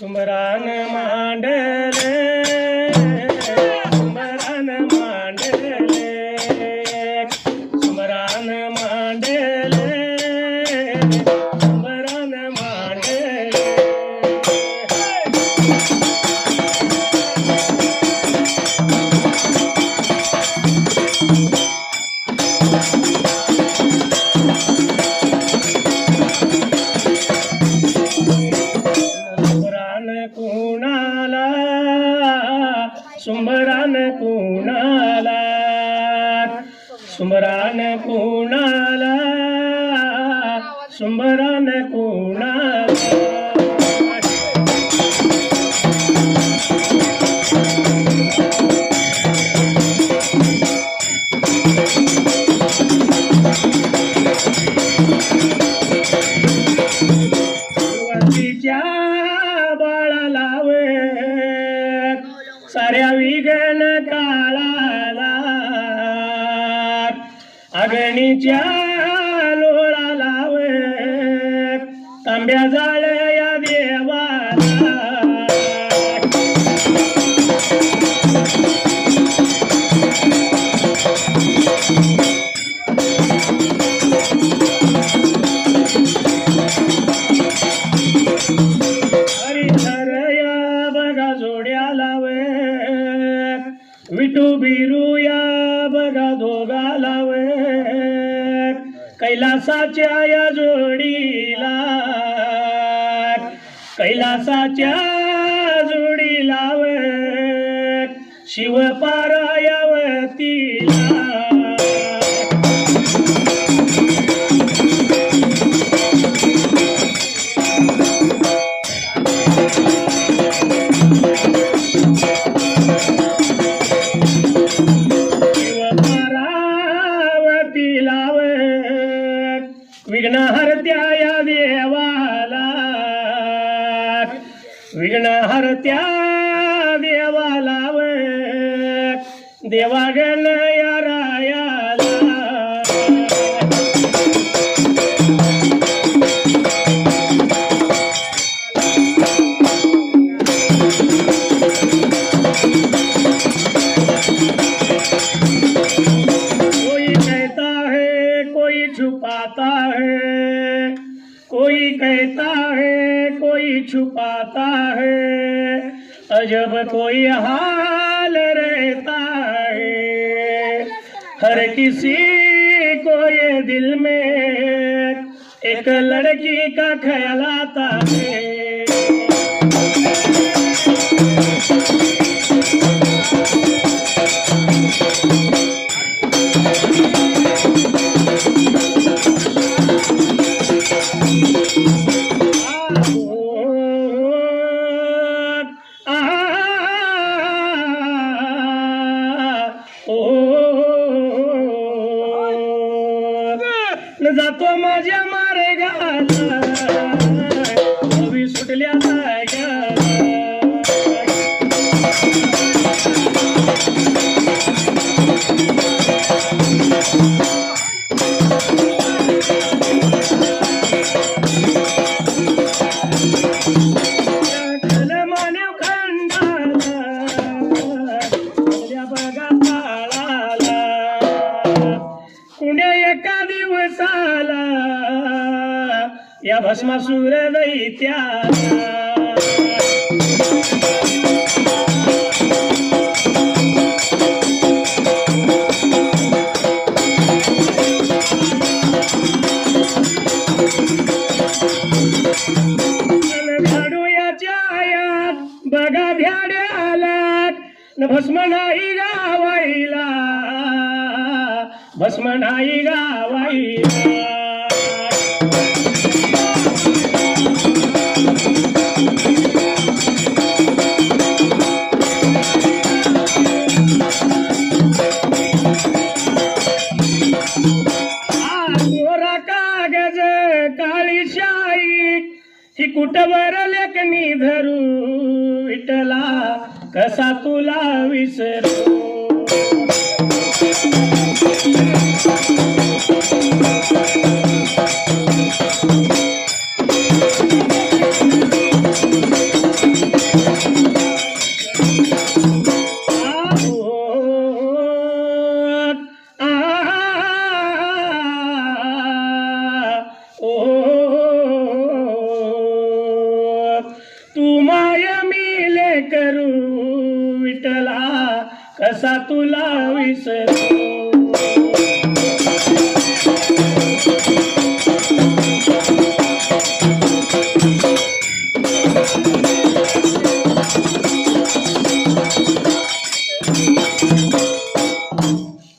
குமரான மாண்டலே குமரான மாண்டலே குமரான மாண்டலே குமரான மாண்டலே যায় कैलासाच्या जोडीला वे शिवपारायावती देवागण या रायाला कोई कहता है कोई छुपाता है कोई कहता है कोई छुपाता है अजब कोई हाल हर किसी को ये दिल में एक लड़की का ख्याल आता है। तो माझ्या मारे गाला या भस्मासूर दैत्याला बघा ध्याडे आलात न भस्म नाही गावाईला भस्म नाही गावाईला ही कुठवर लेखणी धरू विठला कसा तुला विसरू? कसा तुला विसरू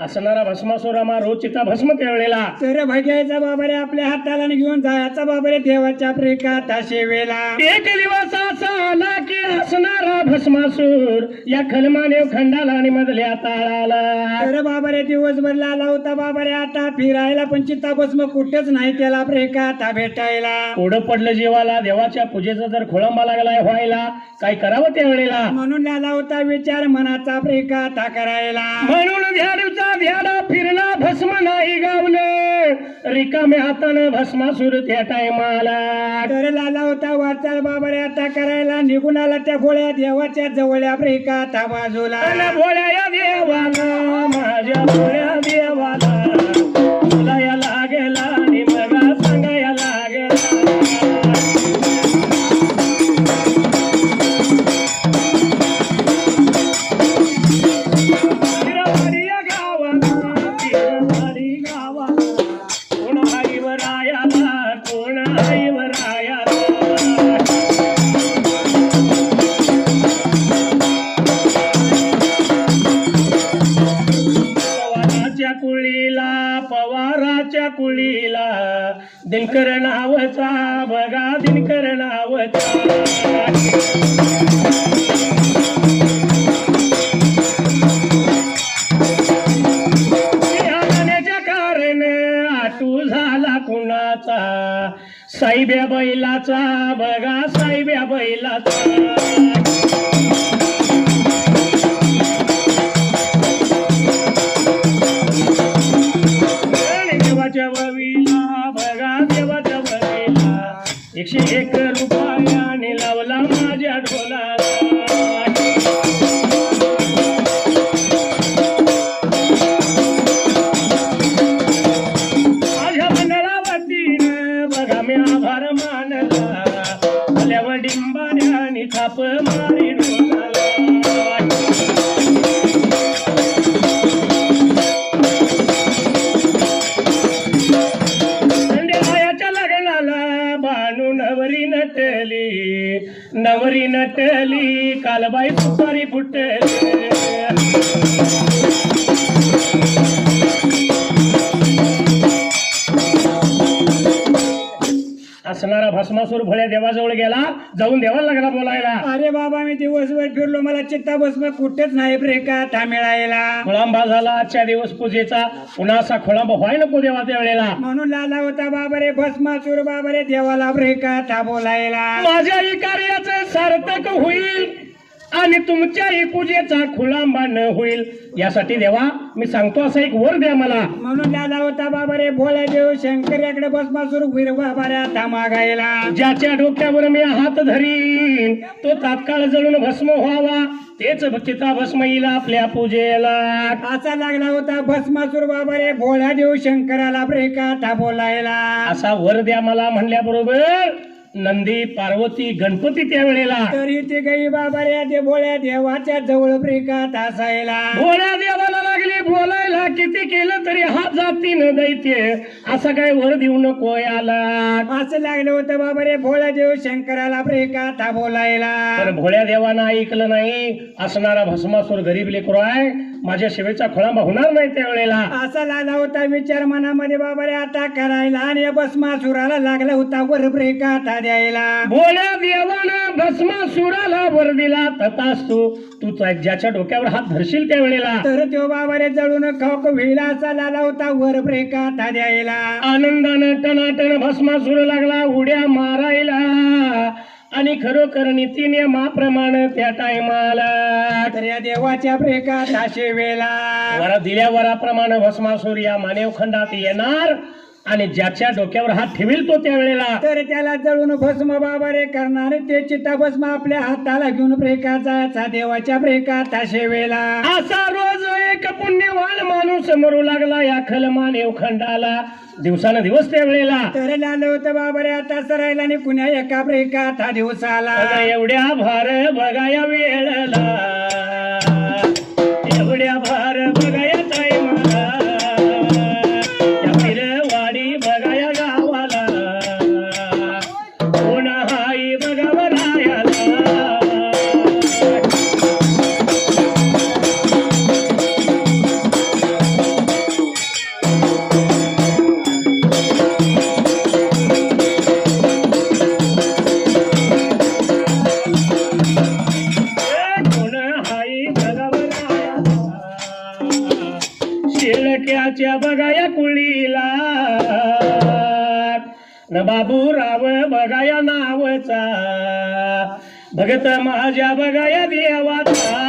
असणारा भस्मासुरामा रोज चिता भस्म त्यावेळेला. तर भग्याचा बाबारे आपल्या हाताला घेऊन जायचा बाबारे देवाच्या प्रेकाता शेवेला एक दिवस असा आला की असणारा भस्मासूर या खलमानेव खंडाला आणि मधल्या ताळाला. तर बाबारे दिवसभर लाला होता बाबारे आता फिरायला पण चित्ता भस्म कुठेच नाही त्याला प्रेकाता भेटायला. पुढं पडलं जीवाला देवाच्या पूजेचा जर खोळंबा लागलाय व्हायला काय करावं त्यावेळेला म्हणून लाला होता विचार मनाचा प्रेकाता करायला. म्हणून ध्याडूचा ध्याडा फिरला भस्म नाही गावलं. रिकाम्या हातानं भस्मासूर त्या टायमाला तर लाला होता वाचाल बाबारे आता करायला. निघून आला त्या भोळ्या देवाच्या जवळ्या प्रेकाता बाजूला भोळ्या देवाला माझ्या दिनकर नावचा बघा दिनकर नावचा गाण्याच्या कारण आटू झाला कुणाचा? साईब्या बैलाचा बघा साईब्या बैलाचा. असणारा भस्मासूर भोळ्या देवाजवळ गेला जाऊन देवाला लागला बोलायला. अरे बाबा मी दिवसभर फिरलो. मला चित्ता भस्म कुठेच नाही प्रेकाता मिळायला. खोळांबा झाला आजच्या दिवस पूजेचा. पुन्हा असा खोळांबा व्हाय नको देवा त्या वेळेला. म्हणून लाला होता बाबारे भस्मासूर बाबारे देवाला प्रेकाता बोलायला. माझ्याही कार्याचं सार्थक होईल. आणि तुमच्याही पूजेचा खुलांबा न होईल. यासाठी देवा मी सांगतो असा एक वर द्या मला. म्हणून होता बाबा रे भोळ्या देव शंकर्याकडे बसमासूर विरवा बऱ्या आता मागायला ज्याच्या डोक्यावर मी हात धरीन तो तात्काळ जळून भस्म व्हावा. तेच चिता भस्म येईल आपल्या पूजेला. असा लागला होता भस्मासूर बाबा रे भोळ्या देव शंकराला ब्रेका था बोलायला असा वर द्या मला म्हणल्याबरोबर नंदी पार्वती गणपती त्या वेळेला तरी ते गई बाबा रे ते भोळ्या देवाच्या जवळ ब्रेकात असायला. भोळ्या देवाला लागली बोलायला किती केलं तरी हात जाती न दैत्य. असा काय वर देऊ नको याला. असं लागलं होतं बाबा रे भोळ्या देव शंकराला ब्रेकात हा बोलायला भोळ्या देवानं ऐकलं नाही असणारा भस्मासूर गरीब लेकरो आहे. माझ्या शिवेचा खोळांबा होणार नाही त्या वेळेला. असा लागला होता विचार मनामध्ये बाबा रे आता करायला. आणि या भस्मासुराला लागला होता वर ब्रेकात हा द्यायला भोळ्या देवानं भस्मासुराला वर दिला तथाच तू त्या- ज्याच्या डोक्यावर हात धरशील त्या वेळेला. तर तो बाबा रे जळून खाऊक व्हिला असा लागला होता वर ब्रेकात हा द्यायला आनंदानं टनाटन भस्मासूर लागला उड्या मारायला. आणि खरोखर नीतीने नियमाप्रमाणे त्या टायमाला. तर या देवाच्या ब्रेकात असे वेळा वरा दिल्या वराप्रमाणे भस्मासूर या मानव खंडात येणार. आणि ज्याच्या डोक्यावर हात ठेवील तो त्या वेळेला तर त्याला जळून भस्म बाबा रे करणार ते चिता भस्म आपल्या हाताला घेऊन ब्रेकात जायचा देवाच्या ब्रेकात असे वेळा असा रोज एक पुण्यवान माणूस मरू लागला या खल मानव खंडाला दिवसानं दिवस त्या वेळेला तर लाल होतं बाबा रे आता सरायला आणि कुण्या एका ब्रेकात हा दिवस आला अगं एवढ्या भार बघाया वेळला. एवढ्या भार. भगत माझ्या बघाया देवाचा देवायाच्या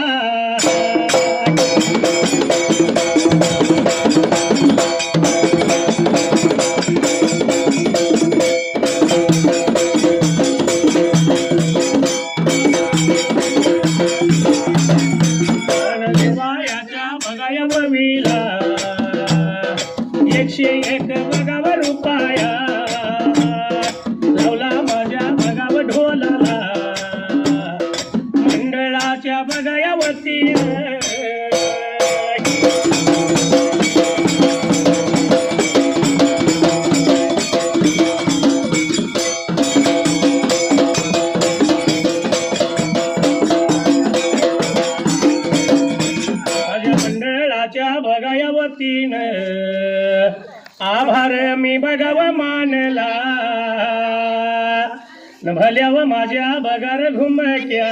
भल्याव माझ्या बगार घुमक्या.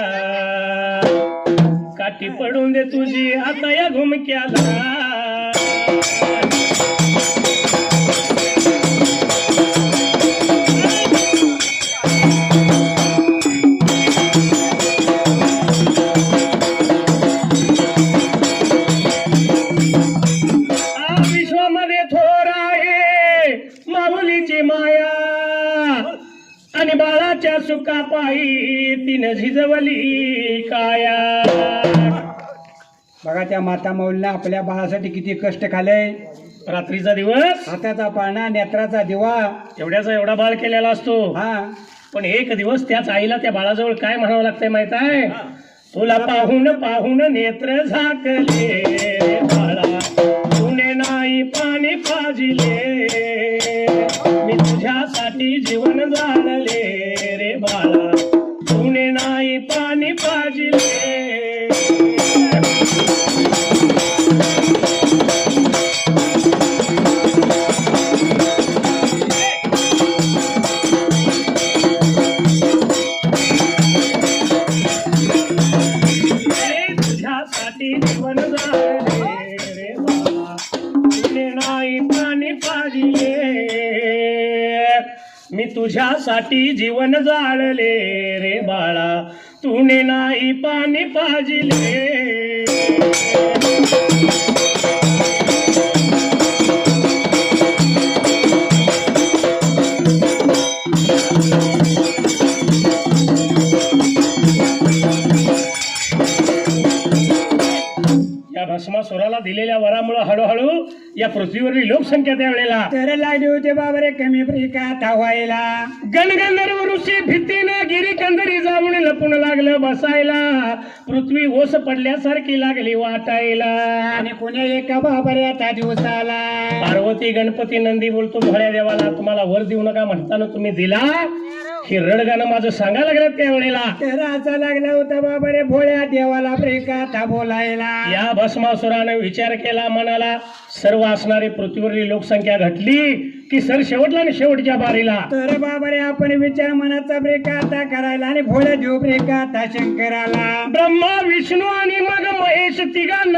काठी पडून दे तुझी आता या घुमक्याला. झिजवली काया. बघा त्या माता मौलीनं आपल्या बाळासाठी किती कष्ट खाले. रात्रीचा दिवस. हाताचा पाळणा नेत्राचा दिवा. एवढ्याचा एवढा बाळ केलेला असतो. हा. पण एक दिवस त्याच आईला त्या बाळाजवळ काय म्हणावं लागतंय माहीत आहे तुला पाहून पाहून नेत्र झाकले बाळा. तुने नाही पाणी पाजिले. मी तुझ्यासाठी जीवन जाणले. तुझ्यासाठी जीवन जाळले रे बाळा. तुने नाही पाणी पाजिले. या पृथ्वीवरील लोकसंख्या त्यावेळेला तर लागले होते बाबा रे कमी प्रिकात व्हायला. गणगंधर्व ऋषी भीतीनं गिरी कंदरी जाऊन लपून लागलं बसायला. पृथ्वी ओस पडल्यासारखी लागली वाटायला. आणि कुण्या एका बाबा रे आता दिवसाला पार्वती गणपती नंदी बोलतो भोळ्या देवाला तुम्हाला वर देऊ नका म्हणताना तुम्ही दिला? ही रडगाणं माझं सांगायला लागलं त्यावेळेला. असा लागला होता बाबा रे भोळ्या देवाला प्रिकात बोलायला. या भस्मासुरानं विचार केला मनाला सर्व असणारी पृथ्वीवरील लोकसंख्या घटली की सर शेवटला आणि शेवटच्या बारीला. तर बाबा रे आपण विचार मनाचा प्रिकाता करायला आणि भोळ्या देव प्रिकाता शंकराला. ब्रह्मा विष्णू आणि मग महेश तिघांना